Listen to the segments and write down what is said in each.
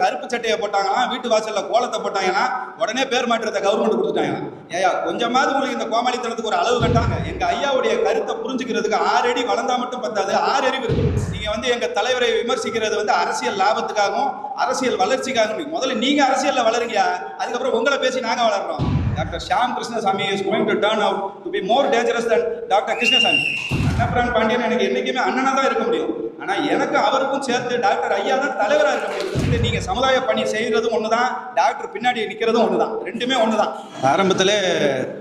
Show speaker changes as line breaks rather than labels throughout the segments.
கருப்பு சட்டையை போட்டாங்கன்னா வீட்டு வாசல்ல கோலத்தை போட்டாங்கன்னா உடனே பேர் மாற்றத்தை கவர்மெண்ட் கொடுத்துட்டாங்க. ஏயா கொஞ்சமாவது உங்களுக்கு இந்த கோமாளித்தனத்துக்கு ஒரு அளவு கட்டாங்க. எங்க ஐயாவுடைய கருத்தை புரிஞ்சுக்கிறதுக்கு ஆறு அடி வளர்ந்தா மட்டும் பத்தாது ஆறு அறிவு இருக்கு. நீங்க வந்து எங்க தலைவரை விமர்சிக்கிறது வந்து அரசியல் லாபத்துக்காகவும் அரசியல் வளர்ச்சிக்காகவும் முதல்ல நீங்க அரசியல்ல வளருங்கயா அதுக்கப்புறம் உங்களை பேசி நாங்க வளர்றோம். Doctor Shyam Krishnasamy is going to turn out to be more dangerous than doctor Krishnasamy. Annapiran Pandian எனக்கு என்றைக்குமே அண்ணனாக தான் இருக்க முடியும். ஆனால் எனக்கு அவருக்கும் சேர்த்து டாக்டர் ஐயா தான் தலைவராக இருக்க முடியும். இது சமுதாய பணி செய்கிறதும் ஒன்று தான் டாக்டர் பின்னாடி நிற்கிறதும் ஒன்று தான் ரெண்டுமே ஒன்று தான் ஆரம்பத்தில்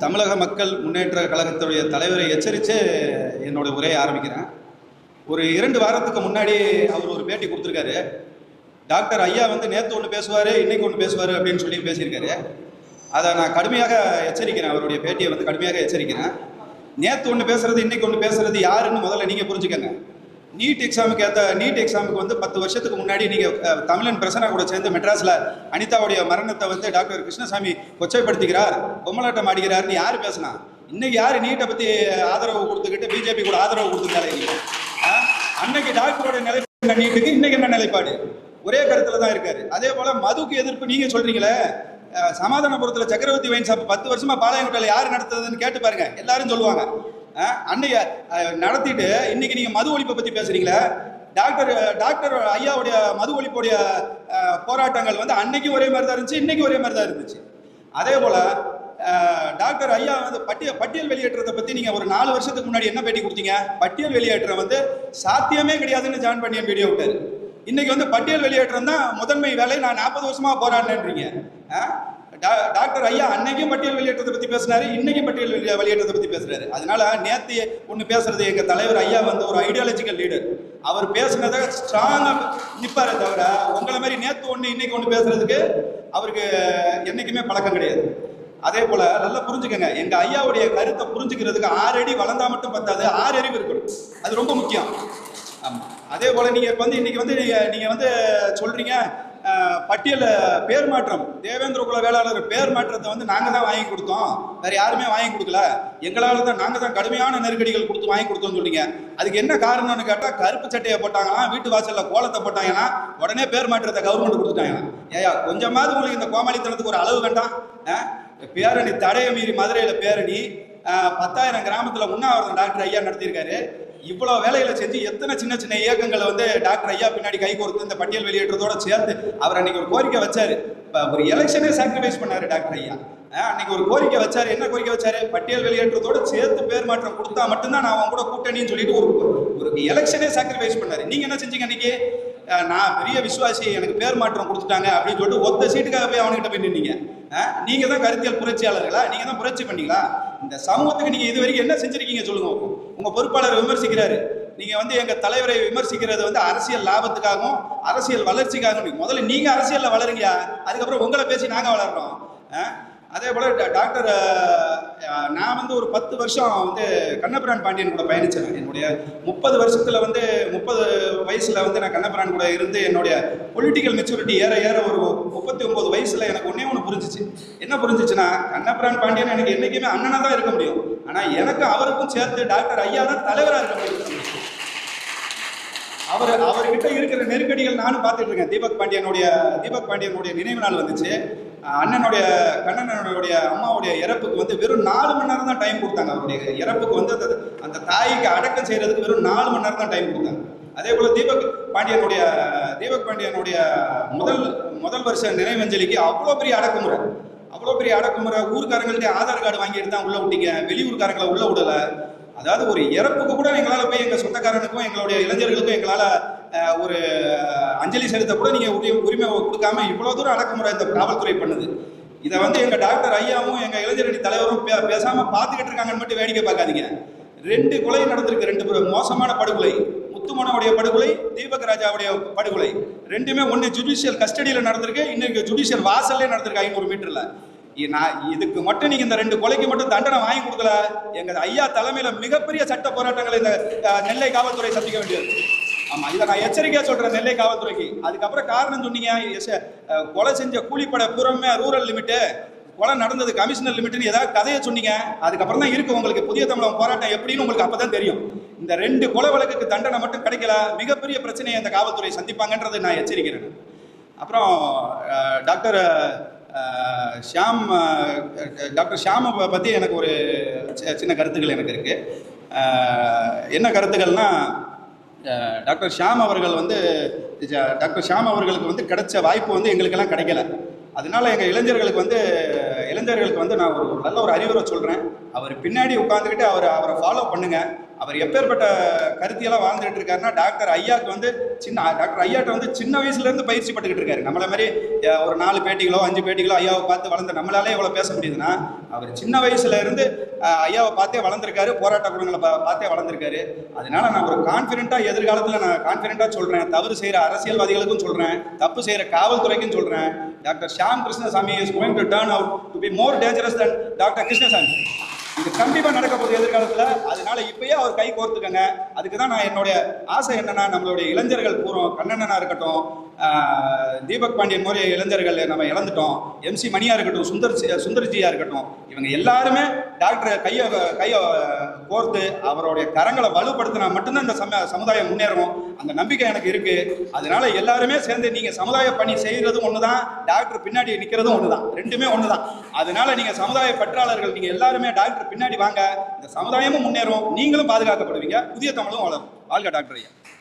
தமிழக மக்கள் முன்னேற்ற கழகத்துடைய தலைவரை எச்சரித்து என்னோட உரையை ஆரம்பிக்கிறேன். ஒரு இரண்டு வாரத்துக்கு முன்னாடி அவர் ஒரு பேட்டி கொடுத்துருக்காரு. டாக்டர் ஐயா வந்து நேற்று ஒன்று பேசுவார் இன்னைக்கு ஒன்று பேசுவார் அப்படின்னு சொல்லி பேசியிருக்காரு. அதை நான் கடுமையாக எச்சரிக்கிறேன் அவருடைய பேட்டியை வந்து கடுமையாக எச்சரிக்கிறேன். நேற்று ஒன்று பேசுறது இன்னைக்கு ஒன்று பேசுறது யாருன்னு முதல்ல நீங்கள் புரிஞ்சுக்கங்க. நீட் எக்ஸாமுக்கு ஏற்ற நீட் எக்ஸாமுக்கு வந்து பத்து வருஷத்துக்கு முன்னாடி நீங்கள் தமிழன் பிரசனா கூட சேர்ந்து மெட்ராஸில் அனிதாவுடைய மரணத்தை வந்து டாக்டர் கிருஷ்ணசாமி கொச்சைப்படுத்துகிறார் பொம்மலாட்டம் ஆடுகிறார்னு யார் பேசினா? இன்னைக்கு யார் நீட்டை பற்றி ஆதரவு கொடுத்துக்கிட்டு பிஜேபி கூட ஆதரவு கொடுத்துருக்காரு அன்னைக்கு டாக்டரோட நிலைப்பாடு நீட்டுக்கு இன்னைக்கு என்ன நிலைப்பாடு? ஒரே கருத்தில் தான் இருக்காரு. அதே போல மதுக்கு எதிர்ப்பு நீங்கள் சொல்கிறீங்களே சமாதானபுரத்தில் சக்கரவர்த்தி வைன் ஷாப் பத்து வருஷமா பாளையங்கோட்டையில் யார் நடத்துறதுன்னு கேட்டு பாருங்க. எல்லாரும் சொல்லுவாங்க. அஹ், அன்னைய நடத்திட்டு இன்னைக்கு நீங்க மது ஒழிப்பை பத்தி பேசுறீங்களே? டாக்டர் டாக்டர் ஐயாவுடைய மது ஒழிப்புடைய போராட்டங்கள் வந்து அன்னைக்கு ஒரே மாதிரி தான் இருந்துச்சு இன்னைக்கு ஒரே மாதிரி தான் இருந்துச்சு. அதே போல டாக்டர் ஐயா வந்து பட்டியல் பட்டியல் வெளியேற்றத்தை பத்தி நீங்க ஒரு நாலு வருஷத்துக்கு முன்னாடி என்ன பேட்டி கொடுத்தீங்க? பட்டியல் வெளியேற்றம் வந்து சாத்தியமே கிடையாதுன்னு ஜாயின் பண்ணிய வீடியோ விட்டார். இன்னைக்கு வந்து பட்டியல் வெளியேற்றம் தான் முதன்மை வேலை நான் நாற்பது வருஷமா போராடினேன்றீங்க. டாக்டர் ஐயா அன்னைக்கும் பட்டியல் வெளியேற்றத்தை பற்றி பேசினாரு இன்னைக்கும் பட்டியல் வெளியே- வெளியேற்றத்தை பற்றி பேசுறாரு. அதனால நேத்து ஒன்று பேசுறது எங்கள் தலைவர் ஐயா வந்து ஒரு ஐடியாலஜிக்கல் லீடர் அவர் பேசுனதை ஸ்ட்ராங்காக நிற்பாரே தவிர உங்களை மாதிரி நேத்து ஒன்று இன்னைக்கு ஒன்று பேசுறதுக்கு அவருக்கு என்றைக்குமே பழக்கம் கிடையாது. அதே போல நல்லா புரிஞ்சுக்கங்க. எங்க ஐயாவுடைய கருத்தை புரிஞ்சுக்கிறதுக்கு ஆறு அடி வளர்ந்தா மட்டும் பத்தாது ஆறு அறிவு இருக்கணும். அது ரொம்ப முக்கியம். ஆமாம் அதே போல நீங்க இப்போ வந்து இன்னைக்கு வந்து நீங்க நீங்க வந்து சொல்றீங்க பட்டியல பேர் மாற்றம். தேவேந்திர குல வேளாளர் பேர் மாற்றத்தை வந்து நாங்கள் தான் வாங்கி கொடுத்தோம். வேற யாருமே வாங்கி கொடுக்கல. எங்களால் தான் நாங்கள் தான் கடுமையான நெருக்கடிகள் கொடுத்து வாங்கி கொடுத்தோம்னு சொன்னீங்க அதுக்கு என்ன காரணம்னு கேட்டால் கருப்பு சட்டையை போட்டாங்கன்னா வீட்டு வாசலில் கோலத்தை போட்டாங்கன்னா உடனே பேர் மாற்றத்தை கவர்மெண்ட் கொடுத்துட்டாங்க ஏயா கொஞ்சமாவது உங்களுக்கு இந்த கோமாளித்தனத்துக்கு ஒரு அளவு வேண்டாம். பேரணி தடையை மீறி மதுரையில் பேரணி பத்தாயிரம் கிராமத்தில் உண்ணாவிரதம் டாக்டர் ஐயா நடத்தியிருக்காரு. இவ்வளவு வேலைகளை செஞ்சு எத்தனை சின்ன சின்ன இயக்கங்களை வந்து டாக்டர் ஐயா பின்னாடி கை கொடுத்து இந்த பட்டியல் வெளியேற்றத்தோட சேர்த்து அவர் அன்னைக்கு ஒரு கோரிக்கை வச்சாரு. ஒரு எலெக்ஷனே சாக்ரிஃபைஸ் பண்ணாரு டாக்டர் ஐயா. அன்னைக்கு ஒரு கோரிக்கை வச்சாரு. என்ன கோரிக்கை வச்சாரு? பட்டியல் வெளியேற்றத்தோட சேர்த்து பேர் மாற்றம் கொடுத்தா மட்டும்தான் நான் அவன் கூட கூட்டணின்னு சொல்லிட்டு ஒரு ஒரு எலெக்ஷனே சாக்ரிஃபைஸ் பண்ணாரு. நீங்க என்ன செஞ்சீங்க அன்னைக்கு? நான் பெரிய விசுவாசி எனக்கு பேர் மாற்றம் கொடுத்துட்டாங்க அப்படின்னு சொல்லிட்டு ஒத்த சீட்டுக்காக போய் அவன்கிட்ட போய் நின்னீங்க. நீங்க தான் கருத்தியல் புரட்சியாளர்களா? நீங்க தான் புரட்சி பண்ணீங்களா? இந்த சமூகத்துக்கு நீங்க இது வரைக்கும் என்ன செஞ்சிருக்கீங்க சொல்லுங்க உங்கள் உங்க பொறுப்பாளர் விமர்சிக்கிறாரு. நீங்க வந்து எங்க தலைவரை விமர்சிக்கிறது வந்து அரசியல் லாபத்துக்காகவும் அரசியல் வளர்ச்சிக்காகவும். முதல்ல நீங்க அரசியல்ல வளருங்க அதுக்கப்புறம் உங்களை பேசி நாங்க வளர்றோம். அஹ், அதே போல் டாக்டர் நான் வந்து ஒரு பத்து வருஷம் வந்து கண்ணபிரான் பாண்டியன் கூட பயணித்தேன் என்னுடைய முப்பது வருஷத்தில் வந்து முப்பது வயசில் வந்து நான் கண்ணபிரான் கூட இருந்து என்னுடைய பொலிட்டிக்கல் மெச்சூரிட்டி ஏற ஏற ஒரு முப்பத்தி ஒம்பது வயசில் எனக்கு ஒன்றே ஒன்று புரிஞ்சிச்சு. என்ன புரிஞ்சிச்சுன்னா கண்ணபிரான் பாண்டியன் எனக்கு என்றைக்குமே அண்ணனாக தான் இருக்க முடியும். ஆனால் எனக்கு அவருக்கும் சேர்த்து டாக்டர் ஐயா தான் தலைவராக இருக்க முடியும். அவர் அவர்கிட்ட இருக்கிற நெருக்கடிகள் நானும் பார்த்துட்டு இருக்கேன் தீபக் பாண்டியனுடைய தீபக் பாண்டியனுடைய நினைவு நாள் வந்துச்சு அண்ணனுடைய கண்ணனுடைய அம்மாவுடைய இறப்புக்கு வந்து வெறும் நாலு மணி நேரம் தான் டைம் கொடுத்தாங்க. அவருடைய இறப்புக்கு வந்து அந்த அந்த தாய்க்கு அடக்கம் செய்யறதுக்கு வெறும் நாலு மணி நேரம் தான் டைம் கொடுத்தாங்க. அதே போல தீபக் பாண்டியனுடைய தீபக் பாண்டியனுடைய முதல் முதல் வருஷ நினைவஞ்சலிக்கு அவ்வளோ பெரிய அடக்குமுறை. அவ்வளோ பெரிய அடக்குமுறை. ஊர்க்காரங்கள்ட்ட ஆதார் கார்டு வாங்கிட்டு தான் உள்ள விட்டீங்க. வெளியூர்காரங்களை உள்ள விடலை. அதாவது ஒரு இறப்புக்கு கூட எங்களால் போய் எங்கள் சொந்தக்காரனுக்கும் எங்களுடைய இளைஞர்களுக்கும் எங்களால் ஒரு அஞ்சலி செலுத்த கூட நீங்கள் உரிய உரிமை கொடுக்காம இவ்வளோ தூரம் அடக்குமுறை இந்த காவல்துறை பண்ணுது. இதை வந்து எங்கள் டாக்டர் ஐயாவும் எங்கள் இளைஞரணி தலைவரும் பே பேசாமல் பார்த்துக்கிட்டு இருக்காங்கன்னு மட்டும் வேடிக்கை பார்க்காதீங்க. ரெண்டு கொலை நடந்திருக்கு ரெண்டு மோசமான படுகொலை. முத்துமனோடைய படுகொலை தீபக் ராஜாவுடைய படுகொலை. ரெண்டுமே ஒன்று ஜுடிஷியல் கஸ்டடியில் நடந்திருக்கு இன்னைக்கு ஜுடிஷியல் வாசல்லே நடந்திருக்கு ஐநூறு மீட்டரில். நான் இதுக்கு மட்டும் நீங்க இந்த ரெண்டு கொலைக்கு மட்டும் தண்டனை வாங்கி கொடுக்கல. எங்க ஐயா தலைமையில மிகப்பெரிய சட்ட போராட்டங்களை இந்த நெல்லை காவல்துறை சந்திக்க வேண்டியது. ஆமா இதை நான் எச்சரிக்கையா சொல்றேன் நெல்லை காவல்துறைக்கு. அதுக்கப்புறம் காரணம் சொன்னீங்க எஸ், கொலை செஞ்ச கூலிப்படை பூரமே ரூரல் லிமிட்டு. கொலை நடந்தது கமிஷனர் லிமிட்னு ஏதாவது கதையை சொன்னீங்க. அதுக்கப்புறம் தான் இருக்கு உங்களுக்கு புதிய தமிழகம் போராட்டம் எப்படின்னு உங்களுக்கு அப்பதான் தெரியும். இந்த ரெண்டு கொலை வழக்குக்கு தண்டனை மட்டும் கிடைக்கல. மிகப்பெரிய பிரச்சனையை இந்த காவல்துறை சந்திப்பாங்கன்றது நான் எச்சரிக்கிறேன். அப்புறம் டாக்டர் ஷியாம் டாக்டர் ஷியாமை பற்றி எனக்கு ஒரு சி- சின்ன கருத்துக்கள் எனக்கு இருக்குது என்ன கருத்துக்கள்னால் டாக்டர் ஷியாம் அவர்கள் வந்து டாக்டர் ஷியாம் அவர்களுக்கு வந்து கிடைச்ச வாய்ப்பு வந்து எங்களுக்கெல்லாம் கிடைக்கல. அதனால எங்கள் இளைஞர்களுக்கு வந்து இளைஞர்களுக்கு வந்து நான் ஒரு நல்ல ஒரு அறிவுரை சொல்கிறேன் அவர் பின்னாடி உட்காந்துக்கிட்டு அவர் அவரை ஃபாலோ பண்ணுங்கள் அவர் எப்பேற்பட்ட கருத்தியெல்லாம் வாழ்ந்துட்டு இருக்காருன்னா டாக்டர் ஐயாக்கு வந்து சின்ன டாக்டர் ஐயாட்ட வந்து சின்ன வயசுல இருந்து பயிற்சி பட்டுக்கிட்டு இருக்காரு. நம்மள மாதிரி ஒரு நாலு பேட்டிகளோ அஞ்சு பேட்டிகளோ ஐயாவை பார்த்து வளர்ந்து நம்மளாலே இவ்வளோ பேச முடியுதுன்னா அவர் சின்ன வயசுல இருந்து ஐயாவை பார்த்தே வளர்ந்துருக்காரு போராட்ட குணங்களை பா- பார்த்தே வளர்ந்துருக்காரு. அதனால நான் ஒரு கான்ஃபிடென்ட்டாக எதிர்காலத்தில் நான் கான்ஃபிடென்ட்டாக சொல்கிறேன் தவறு செய்கிற அரசியல்வாதிகளுக்கும் சொல்கிறேன் தப்பு செய்கிற காவல்துறைக்கும் சொல்கிறேன் doctor Shyam Krishnasamy is going to turn out to be more dangerous than doctor Krishnasamy. இது கண்டிப்பாக நடக்க போகுது எதிர்காலத்தில். அதனால இப்பயே அவர் கை கோர்த்துக்கங்க. அதுக்கு தான் நான் என்னுடைய ஆசை என்னன்னா நம்மளுடைய இளைஞர்கள் பூரம் கண்ணண்ணனா இருக்கட்டும் தீபக் பாண்டியன் மாதிரி இளைஞர்கள் நம்ம இழந்துட்டோம். எம்சி மணியா இருக்கட்டும் சுந்தர் சி- சுந்தர்ஜியா இருக்கட்டும் இவங்க எல்லாருமே டாக்டர் கையை கையை கோர்த்து அவருடைய கரங்களை வலுப்படுத்தினா மட்டும்தான் இந்த சம சமுதாயம் முன்னேறும் அந்த நம்பிக்கை எனக்கு இருக்கு. அதனால எல்லாருமே சேர்ந்து நீங்க சமுதாய பணி செய்யறதும் ஒண்ணுதான் டாக்டர் பின்னாடி நிக்கிறதும் ஒண்ணுதான். ரெண்டுமே ஒண்ணுதான். அதனால நீங்க சமுதாய பற்றாளர்கள் நீங்க எல்லாருமே டாக்டர் பின்னாடி வாங்க. இந்த சமுதாயமும் முன்னேறும். நீங்களும் பாதுகாக்கப்படுவீங்க. புதிய தமிழும் வளரும். வாழ்க டாக்டர் ஐயா.